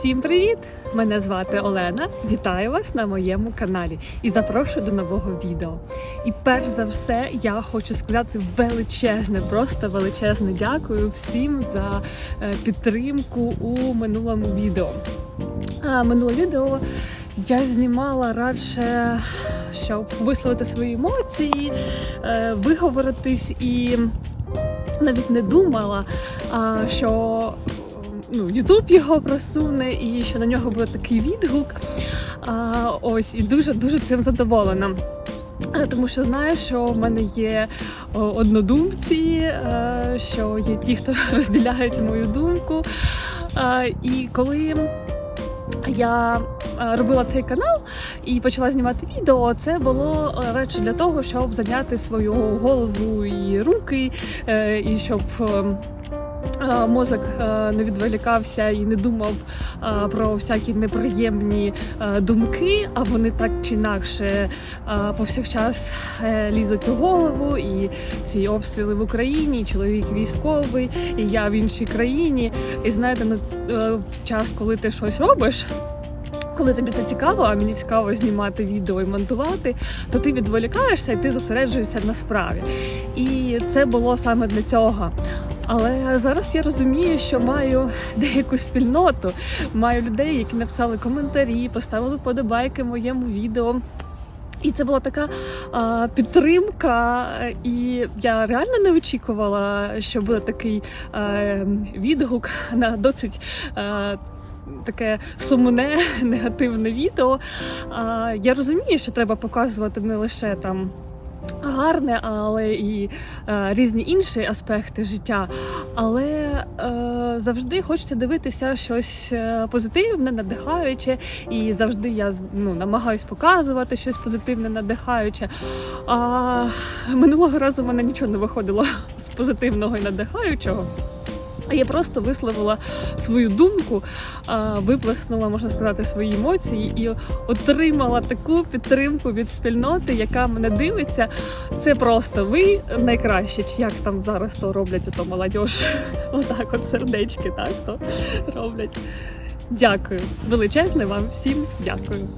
Всім привіт! Мене звати Олена. Вітаю вас на моєму каналі і запрошую до нового відео. І перш за все, я хочу сказати величезне, просто величезне дякую всім за е, підтримку у минулому відео. А, Минуле відео я знімала радше, щоб висловити свої емоції, е, виговоритись і навіть не думала, що ну, Ютуб його просуне і що на нього буде такий відгук. А, ось і дуже дуже цим задоволена. Тому що знаю, що в мене є однодумці, що є ті, хто розділяють мою думку. І коли я робила цей канал і почала знімати відео, це було радше для того, щоб зайняти свою голову і руки, е, і щоб. Мозок е, не відволікався і не думав е, про всякі неприємні е, думки, а вони так чи інакше повсякчас лізуть у голову. І ці обстріли в Україні, чоловік військовий, і я в іншій країні. І знаєте, ну час, коли ти щось робиш. Коли тобі це цікаво, а мені цікаво знімати відео і монтувати, то ти відволікаєшся і ти зосереджуєшся на справі. І це було саме для цього. Але зараз я розумію, що маю деяку спільноту, маю людей, які написали коментарі, поставили вподобайки моєму відео. І це була така а, підтримка, і я реально не очікувала, що буде такий а, відгук на досить. А, Таке сумне, негативне відео. А, я розумію, що треба показувати не лише там гарне, але і е, різні інші аспекти життя. Але е, завжди хочеться дивитися щось е, позитивне, надихаюче, і завжди я ну, намагаюсь показувати щось позитивне, надихаюче. А минулого разу в мене нічого не виходило з позитивного і надихаючого. А я просто висловила свою думку, виплеснула, можна сказати, свої емоції і отримала таку підтримку від спільноти, яка мене дивиться. Це просто ви найкраще, як там зараз то роблять ото молодіж. Отак, от сердечки, так то роблять. Дякую. Величезне вам всім дякую.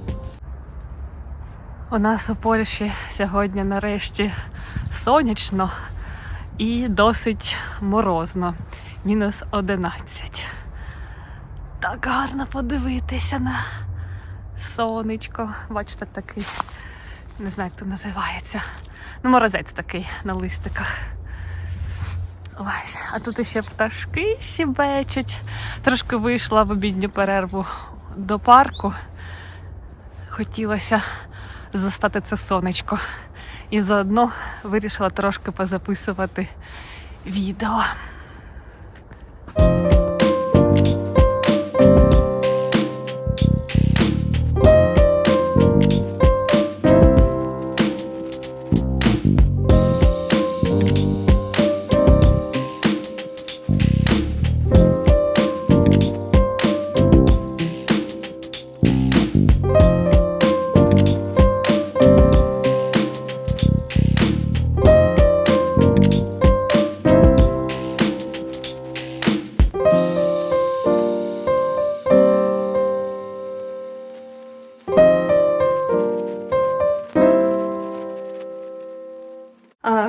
У нас у Польщі сьогодні нарешті сонячно і досить морозно мінус 11. Так гарно подивитися на сонечко. Бачите, такий, не знаю, як то називається. Ну, морозець такий на листиках. Ось, а тут ще пташки щебечуть. Трошки вийшла в обідню перерву до парку. Хотілося застати це сонечко. І заодно вирішила трошки позаписувати відео.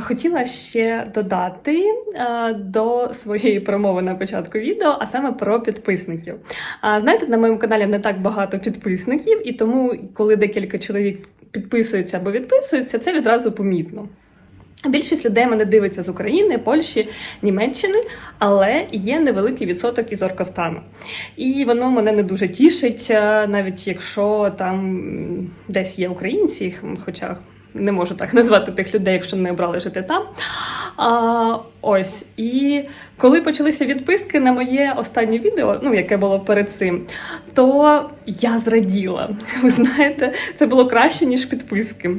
Хотіла ще додати а, до своєї промови на початку відео, а саме про підписників. А, знаєте, на моєму каналі не так багато підписників, і тому, коли декілька чоловік підписуються або відписуються, це відразу помітно. Більшість людей мене дивиться з України, Польщі, Німеччини, але є невеликий відсоток із Оркостану. І воно мене не дуже тішить, навіть якщо там десь є українці, хоча не можу так назвати тих людей, якщо не обрали жити там. А, ось. І коли почалися відписки на моє останнє відео, ну яке було перед цим, то я зраділа. Ви знаєте, це було краще, ніж підписки.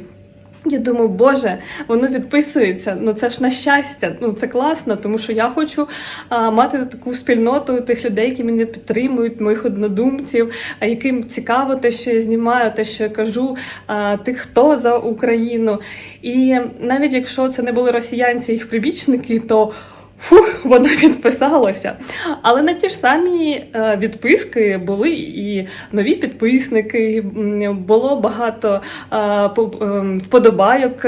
Я думаю, боже, воно відписується. Ну це ж на щастя. Ну це класно, тому що я хочу а, мати таку спільноту тих людей, які мене підтримують, моїх однодумців, а яким цікаво те, що я знімаю, те, що я кажу, а, тих, хто за Україну. І навіть якщо це не були росіянці, їх прибічники, то Фух, воно відписалося. Але на ті ж самі е, відписки були і нові підписники, було багато е, по- е, вподобайок.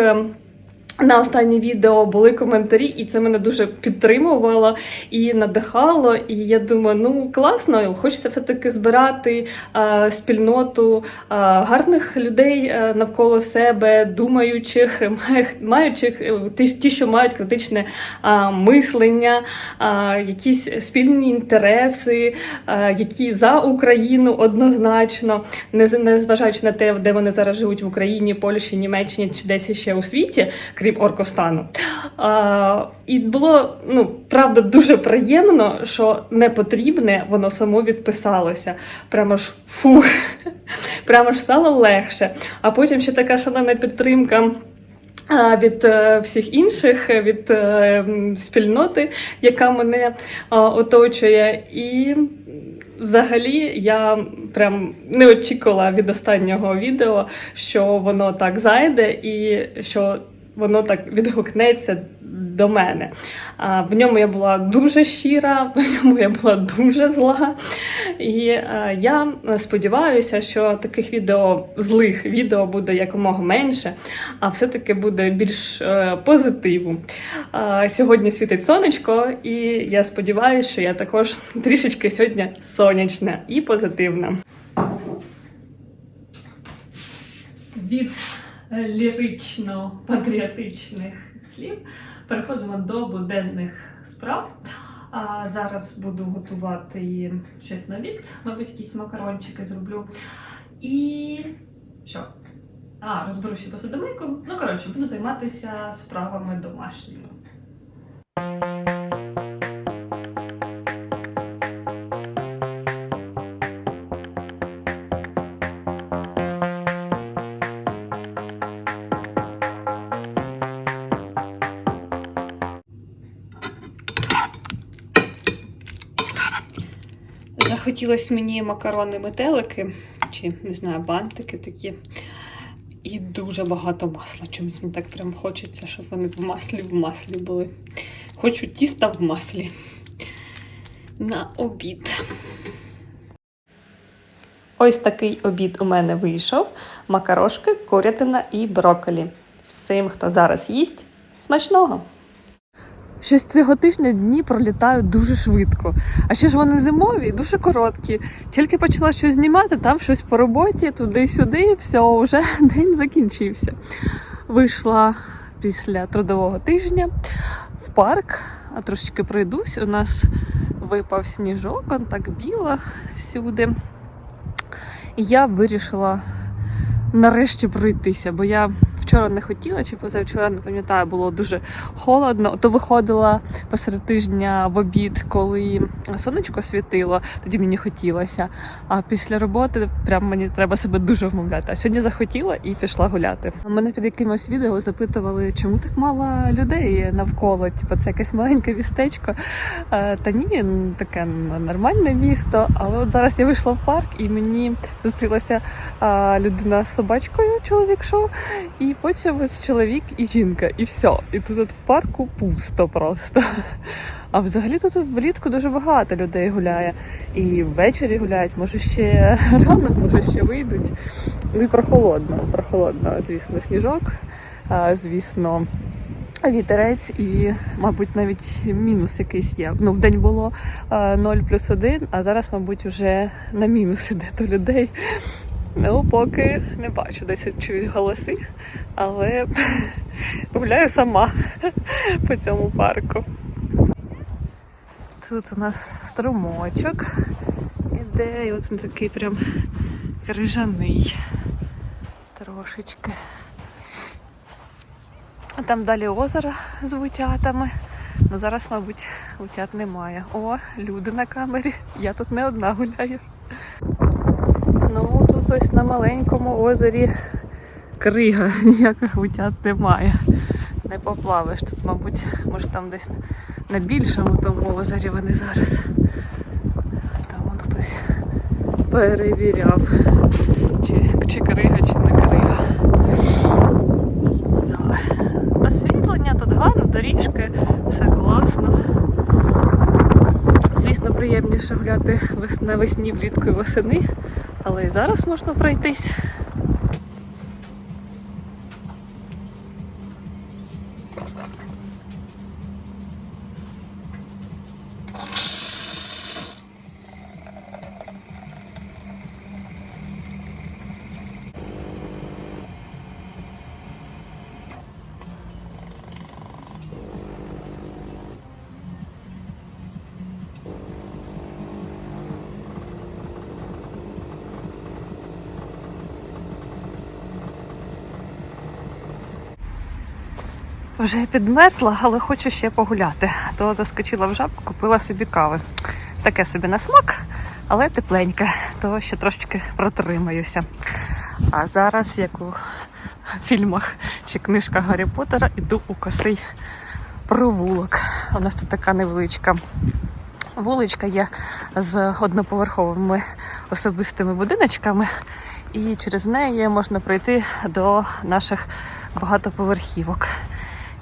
На останнє відео були коментарі, і це мене дуже підтримувало і надихало. І я думаю, ну класно, хочеться все-таки збирати е, спільноту е, гарних людей е, навколо себе, думаючих, маючих е, ті, ті, що мають критичне е, мислення, е, якісь спільні інтереси, е, які за Україну однозначно, не не зважаючи на те, де вони зараз живуть в Україні, Польщі, Німеччині чи десь ще у світі, крім Оркостану. А, і було ну правда дуже приємно, що не потрібне, воно само відписалося. Прямо ж фу, прямо ж стало легше. А потім ще така шалена підтримка. Від е, всіх інших, від е, спільноти, яка мене оточує, і взагалі я прям не очікувала від останнього відео, що воно так зайде, і що воно так відгукнеться до мене. А, В ньому я була дуже щира, в ньому я була дуже зла. І е, я сподіваюся, що таких відео, злих відео буде якомога менше, а все-таки буде більш е, позитиву. Е, Сьогодні світить сонечко, і я сподіваюся, що я також трішечки сьогодні сонячна і позитивна. Від лірично-патріотичних слів переходимо до буденних справ. А зараз буду готувати щось на обід, мабуть, якісь макарончики зроблю. І що? А, розберу ще посудомийку. Ну, коротше, буду займатися справами домашніми. Захотілося мені макарони метелики, чи не знаю, бантики такі. І дуже багато масла. Чомусь мені так прям хочеться, щоб вони в маслі в маслі були. Хочу тіста в маслі. На обід. Ось такий обід у мене вийшов: макарошки, курятина і брокколі. Всім, хто зараз їсть, смачного! Щось цього тижня дні пролітають дуже швидко. А ще ж вони зимові, дуже короткі. Тільки почала щось знімати, там щось по роботі, туди-сюди, і все, вже день закінчився. Вийшла після трудового тижня в парк, а трошечки пройдусь. У нас випав сніжок, он так біло всюди. І я вирішила нарешті пройтися, бо я вчора не хотіла, чи позавчора не пам'ятаю, було дуже холодно. То виходила посеред тижня в обід, коли сонечко світило, тоді мені хотілося. А після роботи прям мені треба себе дуже вмовляти. А сьогодні захотіла і пішла гуляти. Мене під якимось відео запитували, чому так мало людей навколо. Типу, це якесь маленьке містечко. Е, Та ні, ну, таке нормальне місто. Але от зараз я вийшла в парк і мені зустрілася людина з собачкою, чоловік шов, і потім ось чоловік і жінка, і все. І тут от в парку пусто просто. А взагалі тут влітку дуже багато людей гуляє. І ввечері гуляють, може ще рано, може ще вийдуть. Ну і прохолодно, прохолодно, звісно, сніжок, звісно. Вітерець і, мабуть, навіть мінус якийсь є. Ну, в день було е, 0 плюс 1, а зараз, мабуть, вже на мінус іде до людей. Ну, поки не бачу, десь чую голоси, але гуляю сама по цьому парку. Тут у нас струмочок іде, і от він такий прям крижаний трошечки. А там далі озеро з вутятами. Ну зараз, мабуть, утят немає. О, люди на камері. Я тут не одна гуляю. Тут ось на маленькому озері крига, ніяких утят немає. Не поплавиш. Тут, мабуть, може там десь на більшому тому озері вони зараз. Там он хтось перевіряв, чи, чи крига, чи не крига. Освітлення тут гарно, доріжки, все класно. Звісно, приємніше гуляти вес- навесні, влітку і восени, але і зараз можна пройтись. Вже підмерзла, але хочу ще погуляти. То заскочила в жабку, купила собі кави. Таке собі на смак, але тепленьке, то ще трошечки протримаюся. А зараз, як у фільмах чи книжках Гаррі Поттера, іду у косий провулок. У нас тут така невеличка вуличка є з одноповерховими особистими будиночками, і через неї можна пройти до наших багатоповерхівок.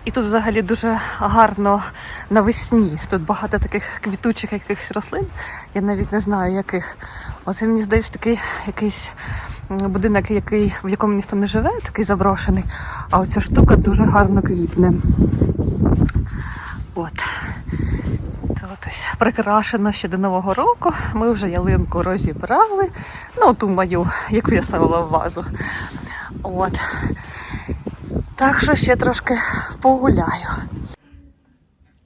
І тут взагалі дуже гарно навесні. Тут багато таких квітучих якихось рослин. Я навіть не знаю яких. Оце мені здається такий якийсь будинок, який, в якому ніхто не живе, такий заброшений. А оця штука дуже гарно квітне. От. Прикрашено ще до Нового року. Ми вже ялинку розібрали. Ну, ту мою, яку я ставила в вазу. От. Так що ще трошки погуляю.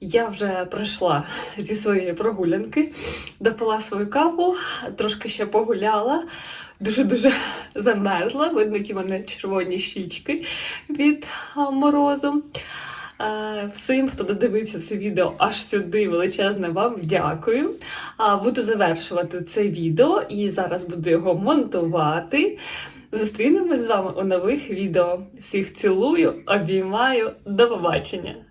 Я вже прийшла зі своєї прогулянки, допила свою каву, трошки ще погуляла, дуже-дуже замерзла. Видно, в мене червоні щічки від морозу. Е, Всім, хто додивився це відео аж сюди, величезне вам дякую. Буду завершувати це відео і зараз буду його монтувати. Зустрінемось з вами у нових відео. Всіх цілую, обіймаю. До побачення!